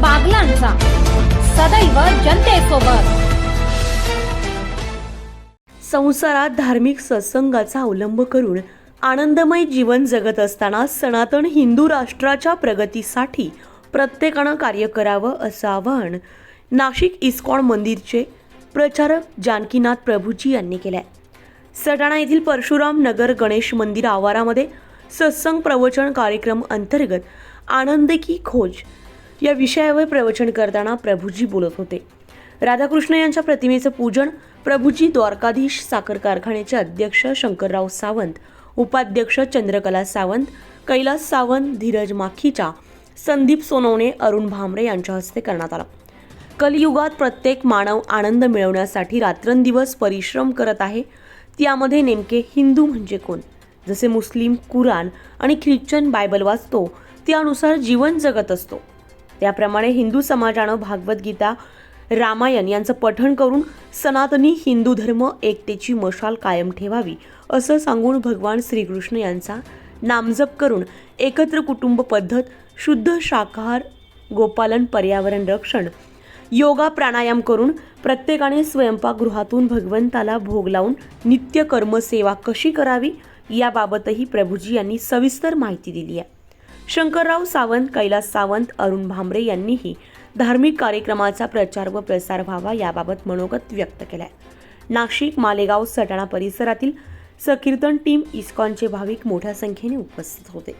बागलांचा. सदैव जनतेसोबत. संसारात धार्मिक सत्संगाचा अवलंब करून आनंदमय जीवन जगत असताना सनातन हिंदू राष्ट्राच्या प्रगतीसाठी प्रत्येकानं कार्य करावं असं आवाहन नाशिक इस्कॉन मंदिरचे प्रचारक जानकीनाथ प्रभूजी यांनी केलं आहे सटाणा येथील परशुराम नगर गणेश मंदिर आवारामध्ये सत्संग प्रवचन कार्यक्रम अंतर्गत आनंद की खोज या विषयावर प्रवचन करताना प्रभूजी बोलत होते. राधाकृष्ण यांच्या प्रतिमेचं पूजन प्रभूजी द्वारकाधीश साखर कारखान्याचे अध्यक्ष शंकरराव सावंत उपाध्यक्ष चंद्रकला सावंत कैलास सावंत धीरज माखीचा संदीप सोनवणे अरुण भामरे यांच्या हस्ते करण्यात आला. कलियुगात प्रत्येक मानव आनंद मिळवण्यासाठी रात्रंदिवस परिश्रम करत आहे. त्यामध्ये नेमके हिंदू म्हणजे कोण? जसे मुस्लिम कुराण आणि ख्रिश्चन बायबल वाचतो त्यानुसार जीवन जगत असतो. त्याप्रमाणे हिंदू समाजानं भागवद्गीता रामायण यांचं पठण करून सनातनी हिंदू धर्म एकतेची मशाल कायम ठेवावी असं सांगून भगवान श्रीकृष्ण यांचा नामजप करून एकत्र कुटुंब पद्धत शुद्ध शाकाहार गोपालन पर्यावरण रक्षण योगा प्राणायाम करून प्रत्येकाने स्वयंपाकगृहातून भगवंताला भोग लावून नित्य कर्मसेवा कशी करावी याबाबतही प्रभूजी यांनी सविस्तर माहिती दिली आहे. शंकरराव सावंत कैलास सावंत अरुण भांबरे यांनीही धार्मिक कार्यक्रमाचा प्रचार व प्रसार व्हावा याबाबत मनोगत व्यक्त केलाय. नाशिक मालेगाव सटाणा परिसरातील सकीर्तन टीम इस्कॉनचे भाविक मोठ्या संख्येने उपस्थित होते.